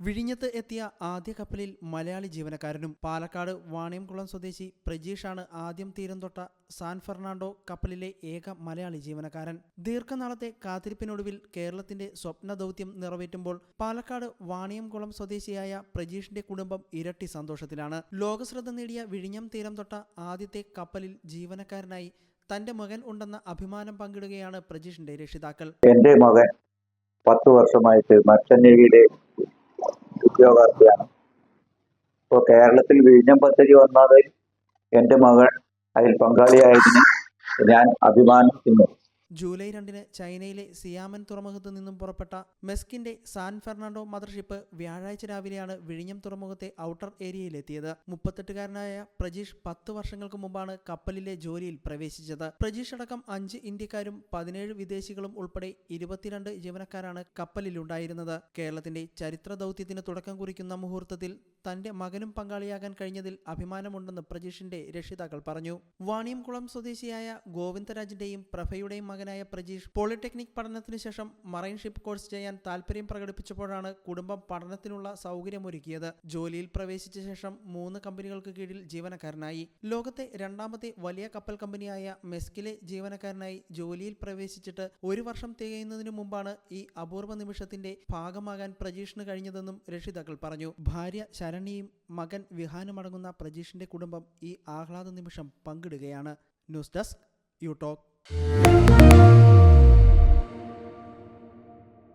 വിഴിഞ്ഞത്ത് എത്തിയ ആദ്യ കപ്പലിൽ മലയാളി ജീവനക്കാരനും പാലക്കാട് വാണിയംകുളം സ്വദേശി പ്രജീഷാണ് ആദ്യം തീരം തൊട്ട സാൻ ഫെർണാണ്ടോ കപ്പലിലെ ഏക മലയാളി ജീവനക്കാരൻ. ദീർഘനാളത്തെ കാത്തിരിപ്പിനൊടുവിൽ കേരളത്തിന്റെ സ്വപ്ന ദൗത്യം നിറവേറ്റുമ്പോൾ പാലക്കാട് വാണിയംകുളം സ്വദേശിയായ പ്രജീഷിന്റെ കുടുംബം ഇരട്ടി സന്തോഷത്തിലാണ്. ലോകശ്രദ്ധ നേടിയ വിഴിഞ്ഞം തീരം തൊട്ട ആദ്യത്തെ കപ്പലിൽ ജീവനക്കാരനായി തന്റെ മകൻ ഉണ്ടെന്ന അഭിമാനം പങ്കിടുകയാണ് പ്രജീഷിന്റെ രക്ഷിതാക്കൾ. എന്റെ മകൻ പത്ത് വർഷമായിട്ട് മർച്ചന്റ് നേവിയിലെ ഉദ്യോഗാർത്ഥിയാണ്. ഇപ്പോൾ കേരളത്തിൽ വിഴിഞ്ഞം പദ്ധതി വന്നത് എന്റെ മകൾ അതിൽ പങ്കാളിയായതിന് ഞാൻ അഭിമാനിക്കുന്നു. ജൂലൈ രണ്ടിന് ചൈനയിലെ സിയാമൻ തുറമുഖത്ത് നിന്നും പുറപ്പെട്ട മെസ്കിന്റെ സാൻ ഫെർണാണ്ടോ മദർഷിപ്പ് വ്യാഴാഴ്ച രാവിലെയാണ് വിഴിഞ്ഞം തുറമുഖത്തെ ഔട്ടർ ഏരിയയിലെത്തിയത്. മുപ്പത്തെട്ടുകാരനായ പ്രജീഷ് പത്ത് വർഷങ്ങൾക്ക് മുമ്പാണ് കപ്പലിലെ ജോലിയിൽ പ്രവേശിച്ചത്. പ്രജീഷ് അടക്കം അഞ്ച് ഇന്ത്യക്കാരും പതിനേഴ് വിദേശികളും ഉൾപ്പെടെ ഇരുപത്തിരണ്ട് ജീവനക്കാരാണ് കപ്പലിലുണ്ടായിരുന്നത്. കേരളത്തിന്റെ ചരിത്ര ദൗത്യത്തിന് തുടക്കം കുറിക്കുന്ന മുഹൂർത്തത്തിൽ തന്റെ മകനും പങ്കാളിയാകാൻ കഴിഞ്ഞതിൽ അഭിമാനമുണ്ടെന്ന് പ്രജീഷിന്റെ രക്ഷിതാക്കൾ പറഞ്ഞു. വാണിയംകുളം സ്വദേശിയായ ഗോവിന്ദരാജിന്റെയും പ്രഭയുടെയും മകനായ പ്രജീഷ് പോളിടെക്നിക് പഠനത്തിനു ശേഷം മറൈൻഷിപ്പ് കോഴ്സ് ചെയ്യാൻ താല്പര്യം പ്രകടിപ്പിച്ചപ്പോഴാണ് കുടുംബം പഠനത്തിനുള്ള സൗകര്യമൊരുക്കിയത്. ജോലിയിൽ പ്രവേശിച്ച ശേഷം മൂന്ന് കമ്പനികൾക്ക് കീഴിൽ ജീവനക്കാരനായി. ലോകത്തെ രണ്ടാമത്തെ വലിയ കപ്പൽ കമ്പനിയായ മെസ്കിലെ ജീവനക്കാരനായി ജോലിയിൽ പ്രവേശിച്ചിട്ട് ഒരു വർഷം തികയുന്നതിനു മുമ്പാണ് ഈ അപൂർവ നിമിഷത്തിന്റെ ഭാഗമാകാൻ പ്രജീഷിന് കഴിഞ്ഞതെന്നും രക്ഷിതാക്കൾ പറഞ്ഞു. ഭാര്യ ശരണിയും മകൻ വിഹാനുമടങ്ങുന്ന പ്രജീഷിന്റെ കുടുംബം ഈ ആഹ്ലാദ നിമിഷം പങ്കിടുകയാണ്. News desk you talk